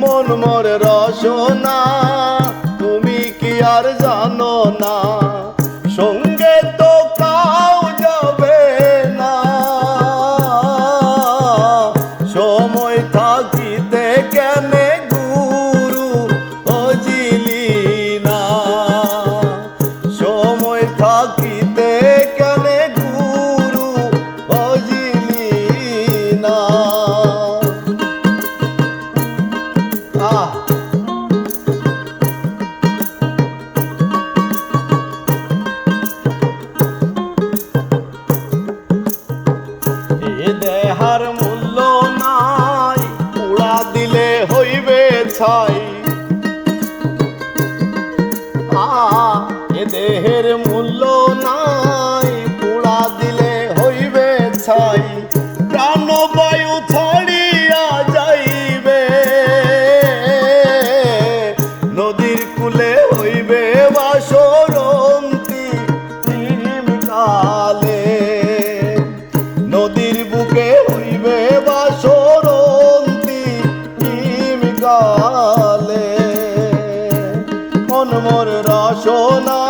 মন মোর রসনা, তুমি কি আর জানো না? সঙ্গে তো কাউ যাবে না। সময় থাকিতে কেনে গুরু অজিলি না। সময় থাকিতে এ দেহের মূল্য নাই, পোড়া দিলে হইবে ছাই, প্রাণবায়ু ছড়িয়া যাইবে। নদীর কূলে হইবে বাসরন্তি রসনা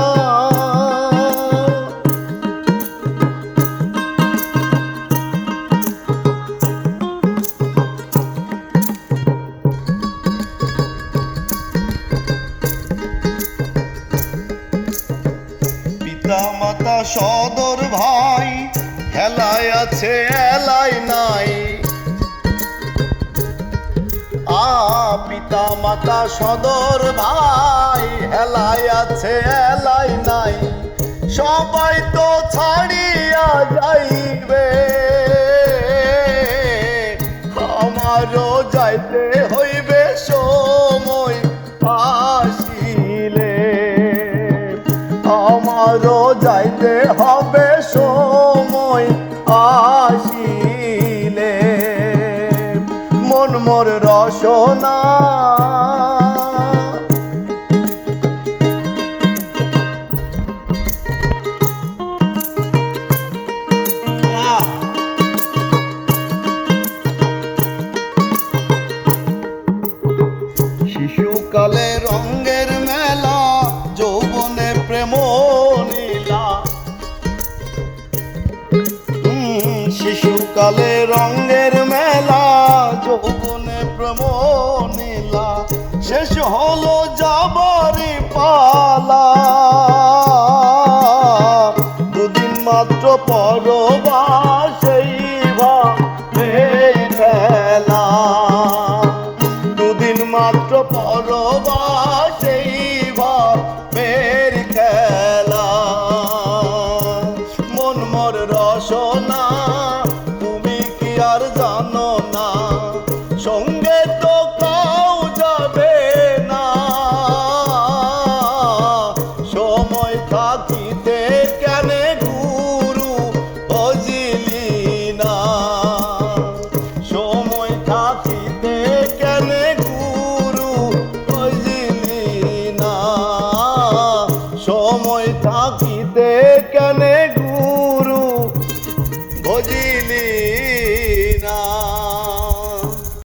পিতা মাতা সদর ভাই হেলায় আছে এলাই নাই। পিতা মাতা সদর ভাই হেলায় আছে, এলাই নাই। সবাই তো ছাড়িয়া যাইবে। আমারও যাইতে হইবে সময় আসিলে। আমারও যাইতে হবে সময় আসিলে। মন মোর রসনা। শিশুকালে রঙ্গের মেলা যৌবনে প্রেম নীলা। শিশুকালে রঙ্গের মেলা যৌবনে প্রেম শেষ হলো যাবারি পালা। দুদিন মাত্র পরবাসেই খেলা। দুদিন মাত্র পরবাসেই ভাবের খেলা। মন মোর রসনা